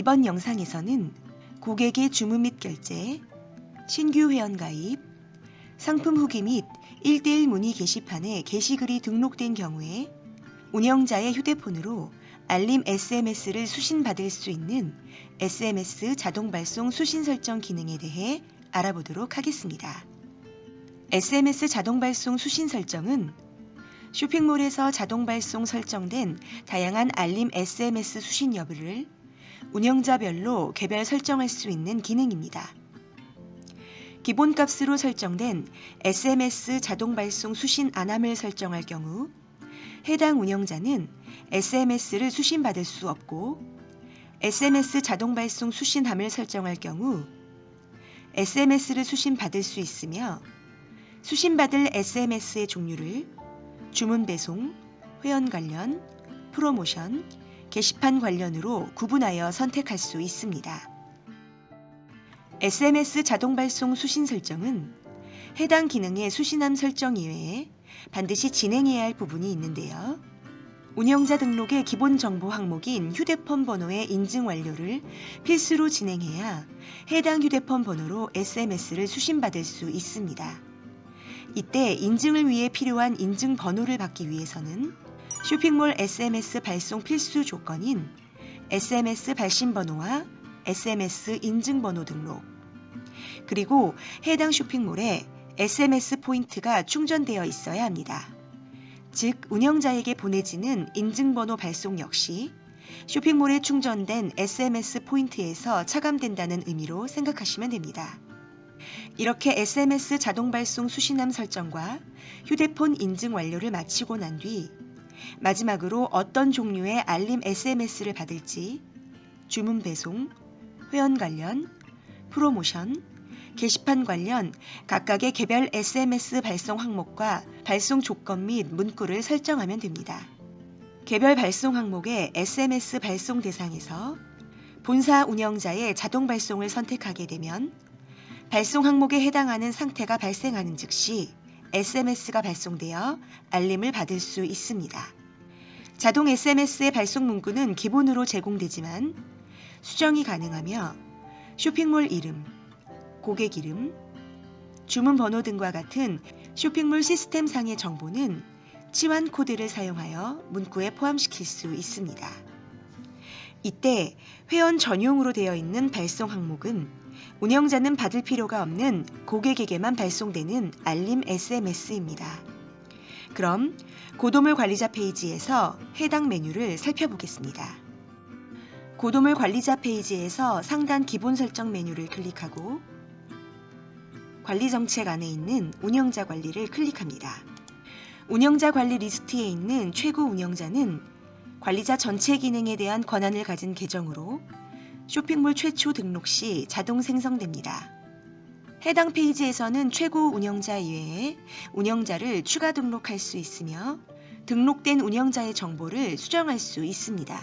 이번 영상에서는 고객의 주문 및 결제, 신규 회원 가입, 상품 후기 및 1대1 문의 게시판에 게시글이 등록된 경우에 운영자의 휴대폰으로 알림 SMS를 수신받을 수 있는 SMS 자동 발송 수신 설정 기능에 대해 알아보도록 하겠습니다. SMS 자동 발송 수신 설정은 쇼핑몰에서 자동 발송 설정된 다양한 알림 SMS 수신 여부를 운영자별로 개별 설정할 수 있는 기능입니다. 기본값으로 설정된 SMS 자동 발송 수신 안함을 설정할 경우 해당 운영자는 SMS를 수신받을 수 없고 SMS 자동 발송 수신함을 설정할 경우 SMS를 수신받을 수 있으며 수신받을 SMS의 종류를 주문 배송, 회원 관련, 프로모션, 게시판 관련으로 구분하여 선택할 수 있습니다. SMS 자동 발송 수신 설정은 해당 기능의 수신함 설정 이외에 반드시 진행해야 할 부분이 있는데요. 운영자 등록의 기본 정보 항목인 휴대폰 번호의 인증 완료를 필수로 진행해야 해당 휴대폰 번호로 SMS를 수신받을 수 있습니다. 이때 인증을 위해 필요한 인증 번호를 받기 위해서는 쇼핑몰 SMS 발송 필수 조건인 SMS 발신 번호와 SMS 인증 번호 등록 그리고 해당 쇼핑몰에 SMS 포인트가 충전되어 있어야 합니다. 즉 운영자에게 보내지는 인증번호 발송 역시 쇼핑몰에 충전된 SMS 포인트에서 차감된다는 의미로 생각하시면 됩니다. 이렇게 SMS 자동 발송 수신함 설정과 휴대폰 인증 완료를 마치고 난 뒤 마지막으로 어떤 종류의 알림 SMS를 받을지 주문 배송, 회원 관련, 프로모션, 게시판 관련 각각의 개별 SMS 발송 항목과 발송 조건 및 문구를 설정하면 됩니다. 개별 발송 항목의 SMS 발송 대상에서 본사 운영자의 자동 발송을 선택하게 되면 발송 항목에 해당하는 상태가 발생하는 즉시 SMS가 발송되어 알림을 받을 수 있습니다. 자동 SMS의 발송 문구는 기본으로 제공되지만 수정이 가능하며 쇼핑몰 이름, 고객 이름, 주문 번호 등과 같은 쇼핑몰 시스템 상의 정보는 치환 코드를 사용하여 문구에 포함시킬 수 있습니다. 이때 회원 전용으로 되어 있는 발송 항목은 운영자는 받을 필요가 없는 고객에게만 발송되는 알림 SMS입니다. 그럼 고도물 관리자 페이지에서 해당 메뉴를 살펴보겠습니다. 고도물 관리자 페이지에서 상단 기본 설정 메뉴를 클릭하고 관리 정책 안에 있는 운영자 관리를 클릭합니다. 운영자 관리 리스트에 있는 최고 운영자는 관리자 전체 기능에 대한 권한을 가진 계정으로 쇼핑몰 최초 등록 시 자동 생성됩니다. 해당 페이지에서는 최고 운영자 이외에 운영자를 추가 등록할 수 있으며 등록된 운영자의 정보를 수정할 수 있습니다.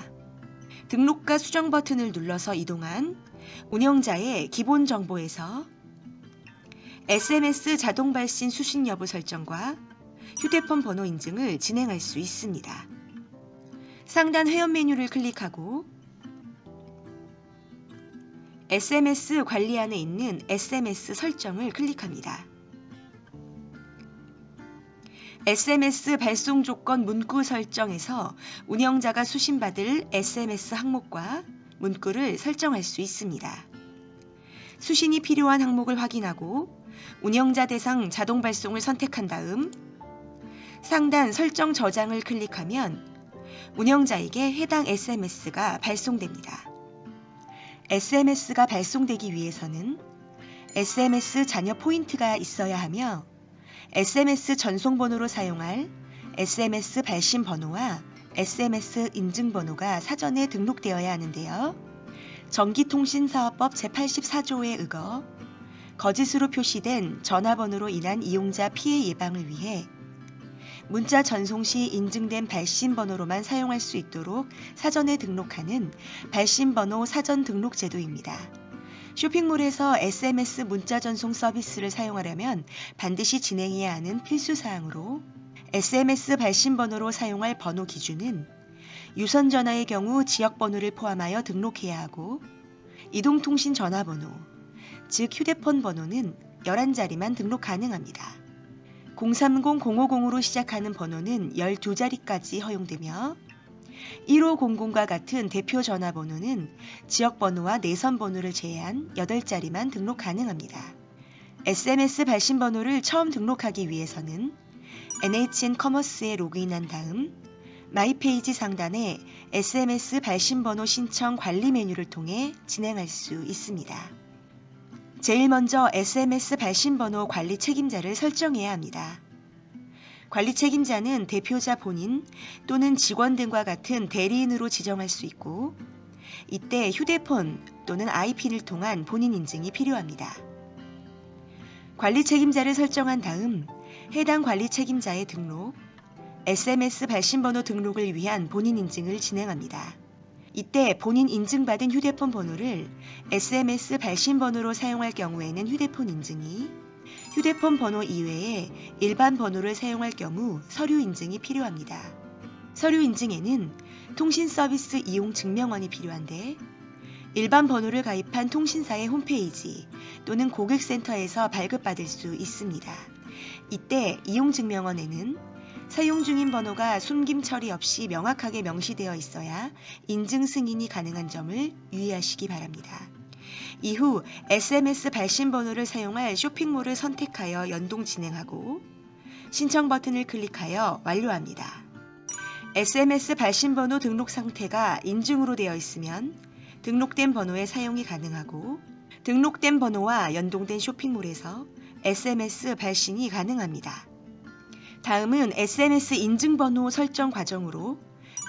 등록과 수정 버튼을 눌러서 이동한 운영자의 기본 정보에서 SMS 자동 발신 수신 여부 설정과 휴대폰 번호 인증을 진행할 수 있습니다. 상단 회원 메뉴를 클릭하고 SMS 관리 안에 있는 SMS 설정을 클릭합니다. SMS 발송 조건 문구 설정에서 운영자가 수신받을 SMS 항목과 문구를 설정할 수 있습니다. 수신이 필요한 항목을 확인하고 운영자 대상 자동 발송을 선택한 다음 상단 설정 저장을 클릭하면 운영자에게 해당 SMS가 발송됩니다. SMS가 발송되기 위해서는 SMS 잔여 포인트가 있어야 하며 SMS 전송번호로 사용할 SMS 발신 번호와 SMS 인증 번호가 사전에 등록되어야 하는데요. 전기통신사업법 제84조에 의거 거짓으로 표시된 전화번호로 인한 이용자 피해 예방을 위해 문자 전송 시 인증된 발신 번호로만 사용할 수 있도록 사전에 등록하는 발신 번호 사전 등록 제도입니다. 쇼핑몰에서 SMS 문자 전송 서비스를 사용하려면 반드시 진행해야 하는 필수 사항으로 SMS 발신 번호로 사용할 번호 기준은 유선 전화의 경우 지역 번호를 포함하여 등록해야 하고 이동통신 전화번호, 즉 휴대폰 번호는 11자리만 등록 가능합니다. 030-050으로 시작하는 번호는 12자리까지 허용되며 1500과 같은 대표 전화번호는 지역 번호와 내선 번호를 제외한 8자리만 등록 가능합니다. SMS 발신 번호를 처음 등록하기 위해서는 NHN 커머스에 로그인한 다음 마이 페이지 상단에 SMS 발신 번호 신청 관리 메뉴를 통해 진행할 수 있습니다. 제일 먼저 SMS 발신 번호 관리 책임자를 설정해야 합니다. 관리 책임자는 대표자 본인 또는 직원 등과 같은 대리인으로 지정할 수 있고 이때 휴대폰 또는 IP를 통한 본인 인증이 필요합니다. 관리 책임자를 설정한 다음 해당 관리 책임자의 등록, SMS 발신번호 등록을 위한 본인 인증을 진행합니다. 이때 본인 인증받은 휴대폰 번호를 SMS 발신 번호로 사용할 경우에는 휴대폰 인증이, 휴대폰 번호 이외에 일반 번호를 사용할 경우 서류 인증이 필요합니다. 서류 인증에는 통신 서비스 이용 증명원이 필요한데 일반 번호를 가입한 통신사의 홈페이지 또는 고객센터에서 발급받을 수 있습니다. 이때 이용 증명원에는 사용 중인 번호가 숨김 처리 없이 명확하게 명시되어 있어야 인증 승인이 가능한 점을 유의하시기 바랍니다. 이후 SMS 발신 번호를 사용할 쇼핑몰을 선택하여 연동 진행하고 신청 버튼을 클릭하여 완료합니다. SMS 발신 번호 등록 상태가 인증으로 되어 있으면 등록된 번호의 사용이 가능하고 등록된 번호와 연동된 쇼핑몰에서 SMS 발신이 가능합니다. 다음은 SMS 인증번호 설정 과정으로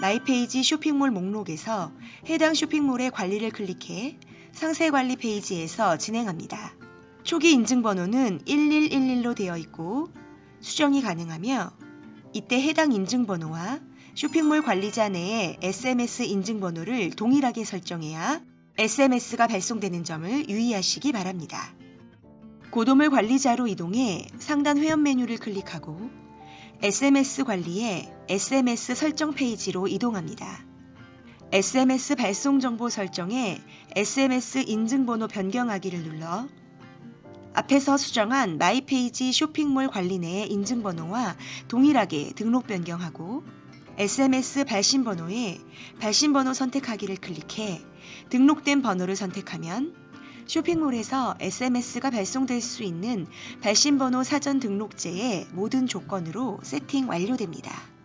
마이페이지 쇼핑몰 목록에서 해당 쇼핑몰의 관리를 클릭해 상세 관리 페이지에서 진행합니다. 초기 인증번호는 1111로 되어 있고 수정이 가능하며 이때 해당 인증번호와 쇼핑몰 관리자 내의 SMS 인증번호를 동일하게 설정해야 SMS가 발송되는 점을 유의하시기 바랍니다. 고도물 관리자로 이동해 상단 회원 메뉴를 클릭하고 SMS 관리에 SMS 설정 페이지로 이동합니다. SMS 발송 정보 설정에 SMS 인증번호 변경하기를 눌러 앞에서 수정한 마이 페이지 쇼핑몰 관리 내의 인증번호와 동일하게 등록 변경하고 SMS 발신번호에 발신번호 선택하기를 클릭해 등록된 번호를 선택하면 쇼핑몰에서 SMS가 발송될 수 있는 발신번호 사전 등록제의 모든 조건으로 세팅 완료됩니다.